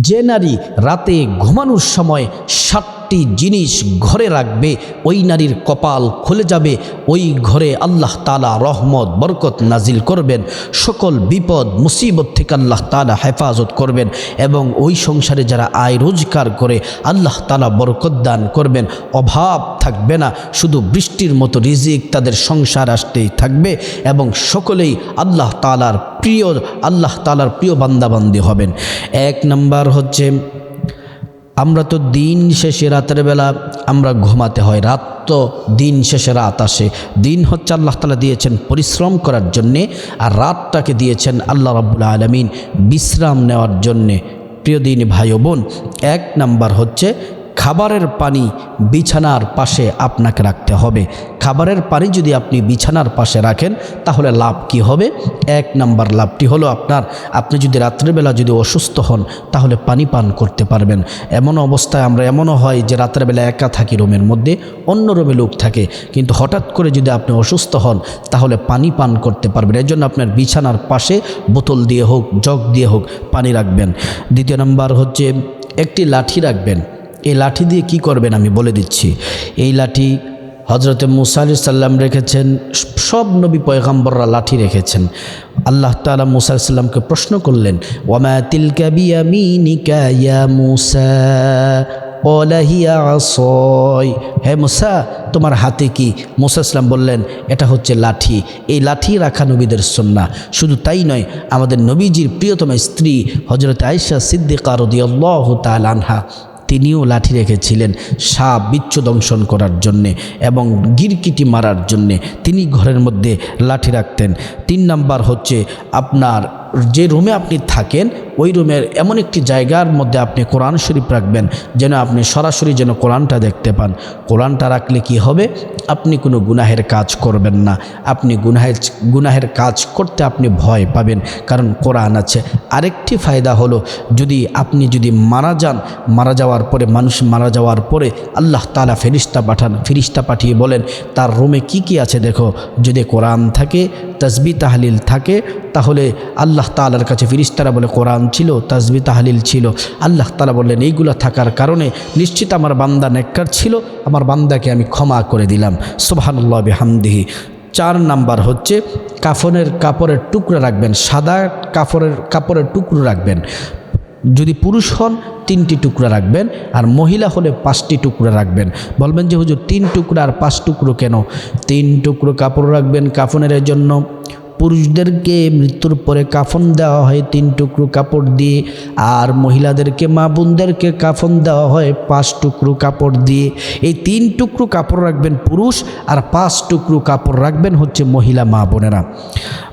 যে নারী রাতে ঘুমানোর সময় সাতটি জিনিস ঘরে রাখবে, ওই নারীর কপাল খুলে যাবে, ওই ঘরে আল্লাহ তালা রহমত, বরকত নাজিল করবেন, সকল বিপদ, মুসিবত থেকে আল্লাহ তালা হেফাজত করবেন এবং ওই সংসারে যারা আয় রোজগার করে আল্লাহ তালা বরকত দান করবেন। অভাব থাকবে না, শুধু বৃষ্টির মতো রিজিক তাদের সংসার আসতেই থাকবে এবং সকলেই আল্লাহ তালার প্রিয়, আল্লাহ তালার প্রিয় বান্দাবান্দি হবেন। এক নাম্বার হচ্ছে আমরা তো দিন শেষে রাতের বেলা আমরা ঘুমাতে হয়। রাত তো দিন শেষে রাত আসে। দিন হচ্ছে আল্লাহ তালা দিয়েছেন পরিশ্রম করার জন্যে আর রাতটাকে দিয়েছেন আল্লাহ রাবুল্লা আলমিন বিশ্রাম নেওয়ার জন্যে। প্রিয় দিন ভাই বোন, এক নাম্বার হচ্ছে খাবারের পানি বিছানার পাশে আপনাকে রাখতে হবে। খাবারের পানি যদি আপনি বিছানার পাশে রাখেন, তাহলে লাভ কি হবে? এক নাম্বার লাভটি হলো আপনার, আপনি যদি রাত্রেবেলা যদি অসুস্থ হন, তাহলে পানি পান করতে পারবেন। এমন অবস্থায় আমরা, এমনও হয় যে রাত্রেবেলা একা থাকি রুমের মধ্যে, অন্য রুমে লোক থাকে। কিন্তু হঠাৎ করে যদি আপনি অসুস্থ হন, তাহলে পানি পান করতে পারবেন। এর জন্য আপনার বিছানার পাশে বোতল দিয়ে হোক, জগ দিয়ে হোক পানি রাখবেন। দ্বিতীয় নাম্বার হচ্ছে, একটি লাঠি রাখবেন। এই লাঠি দিয়ে কি করবেন আমি বলে দিচ্ছি। এই লাঠি হজরতে মুসা আলি সাল্লাম রেখেছেন, সব নবী পয়গাম্বররা লাঠি রেখেছেন। আল্লাহ তালা মুসা সাল্লামকে প্রশ্ন করলেন, ওয়ামা তিলকা বিয়ামিনিকা ইয়া মুসা? আসয় হে মুসা, তোমার হাতে কি? মুসা ইসলাম বললেন, এটা হচ্ছে লাঠি। এই লাঠি রাখা নবীদের সন্না শুধু তাই নয়, আমাদের নবীজির প্রিয়তম স্ত্রী হজরত আয়সা সিদ্দিকা রদিয়াল্লাহ তাল আনহা তিনিও লাঠি রেখেছিলেন সাপ বিচ্ছু দংশন করার জন্যে এবং গিরকিটি মারার জন্যে। তিনি ঘরের মধ্যে লাঠি রাখতেন। তিন নাম্বার হচ্ছে আপনার যে রুমে আপনি থাকেন, ওই রুমের এমন একটি জায়গার মধ্যে আপনি কোরআন শরীফ রাখবেন, যেন আপনি সরাসরি যেন কোরআনটা দেখতে পান। কোরআনটা রাখলে কি হবে? আপনি কোনো গুনাহের কাজ করবেন না। আপনি গুনাহের গুনাহের কাজ করতে আপনি ভয় পাবেন, কারণ কোরআন আছে। আরেকটি ফায়দা হলো, যদি আপনি যদি মারা যান, মারা যাওয়ার পরে, মানুষ মারা যাওয়ার পরে আল্লাহ তালা ফেরিস্তা পাঠান ফিরিস্তা পাঠিয়ে বলেন, তার রুমে কি কি আছে দেখো? যদি কোরআন থাকে, তসবি তাহলিল থাকে, তাহলে আল্লাহ তালার কাছে ফিরিস্তারা বলে, কোরআন ছিল, তাজবি, তাহলিল ছিল। আল্লাহ তালা বললেন, এইগুলো থাকার কারণে নিশ্চিত আমার বান্দা নেককার ছিল, আমার বান্দাকে আমি ক্ষমা করে দিলাম। সুবহানুল্লাহ বিহামদিহি। চার নাম্বার হচ্ছে, কাফনের কাপড়ের টুকরো রাখবেন, সাদা কাপড়ের কাপড়ের টুকরো রাখবেন। যদি পুরুষ হন, তিনটি টুকরা রাখবেন, আর মহিলা হলে পাঁচটি টুকরা রাখবেন। বলবেন যে, হুজুর, তিন টুকরা আর পাঁচ টুকরো কেন? তিন টুকরো কাপড় রাখবেন কাফনের জন্য। পুরুষদেরকে মৃত্যুর পরে কাফন দেওয়া হয় তিন টুকরো কাপড় দিয়ে, আর মহিলাদেরকে মা বোনদেরকে কাফন দেওয়া হয় পাঁচ টুকরো কাপড় দিয়ে। এই তিন টুকরো কাপড় রাখবেন পুরুষ, আর পাঁচ টুকরো কাপড় রাখবেন হচ্ছে মহিলা মা বোনেরা।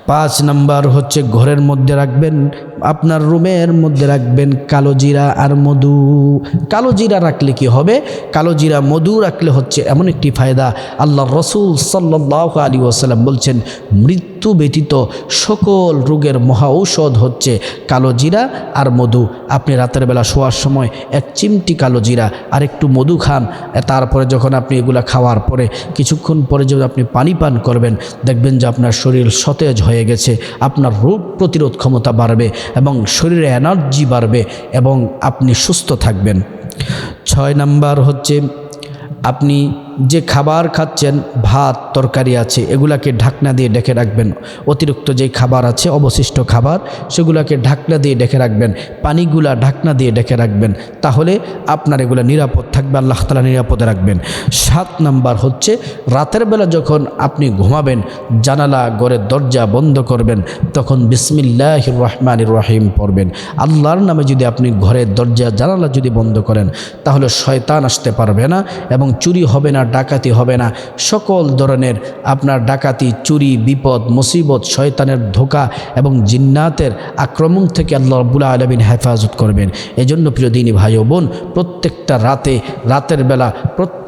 পাঁচ নাম্বার হচ্ছে ঘরের মধ্যে রাখবেন, আপনার রুমের মধ্যে রাখবেন কালো জিরা আর মধু। কালো জিরা রাখলে কি হবে? কালো জিরা, মধু রাখলে হচ্ছে এমন একটি ফায়দা। আল্লাহ রসুল সাল্লাহ আলী ওসাল্লাম বলছেন, মৃত্যু ব্যতীত সকল রোগের মহা ঔষধ হচ্ছে কালো জিরা আর মধু। আপনি রাতের বেলা শোয়ার সময় এক চিমটি কালো জিরা আর একটু মধু খান তারপরে যখন আপনি এগুলা খাওয়ার পরে, কিছুক্ষণ পরে যদি আপনি পানি পান করবেন, দেখবেন যে আপনার শরীর সতেজ হয়ে গেছে। আপনার রোগ প্রতিরোধ ক্ষমতা বাড়বে এবং শরীরে এনার্জি বাড়বে এবং আপনি সুস্থ থাকবেন। ছয় নাম্বার হচ্ছে, আপনি যে খাবার খাচ্ছেন, ভাত, তরকারি আছে, এগুলাকে ঢাকনা দিয়ে ডেকে রাখবেন। অতিরিক্ত যে খাবার আছে, অবশিষ্ট খাবার, সেগুলোকে ঢাকনা দিয়ে ডেকে রাখবেন। পানিগুলা ঢাকনা দিয়ে ডেকে রাখবেন। তাহলে আপনার এগুলো নিরাপদ থাকবে, আল্লাহ তালা নিরাপদে রাখবেন। সাত নাম্বার হচ্ছে, রাতের বেলা যখন আপনি ঘুমাবেন, জানালা, ঘরের দরজা বন্ধ করবেন, তখন বিসমিল্লাহ রহমান রহিম পড়বেন। আল্লাহর নামে যদি আপনি ঘরের দরজা, জানালা যদি বন্ধ করেন, তাহলে শয়তান আসতে পারবে না এবং চুরি হবে না ডাকাতি হবে না। সকল ধরনের আপনার ডাকাতি, চুরি, বিপদ, মুসিবত, শয়তানের ধোকা এবং জিন্নাতের আক্রমণ থেকে আল্লাহ রব্বুল আলমিন হেফাজত করবেন। এজন্য প্রিয় দিনী ভাই বোন, প্রত্যেকটা রাতে, রাতের বেলা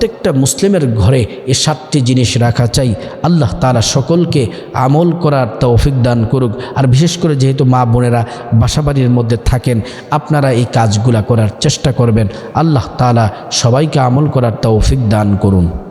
প্রত্যেকটা মুসলিমের ঘরে এ সাতটি জিনিস রাখা চাই। আল্লাহ তারা সকলকে আমল করার তৌফিক দান করুক। আর বিশেষ করে যেহেতু মা বোনেরা বাসাবাড়ির মধ্যে থাকেন, আপনারা এই কাজগুলা করার চেষ্টা করবেন। আল্লাহ তালা সবাইকে আমল করার তৌফিক দান করুন।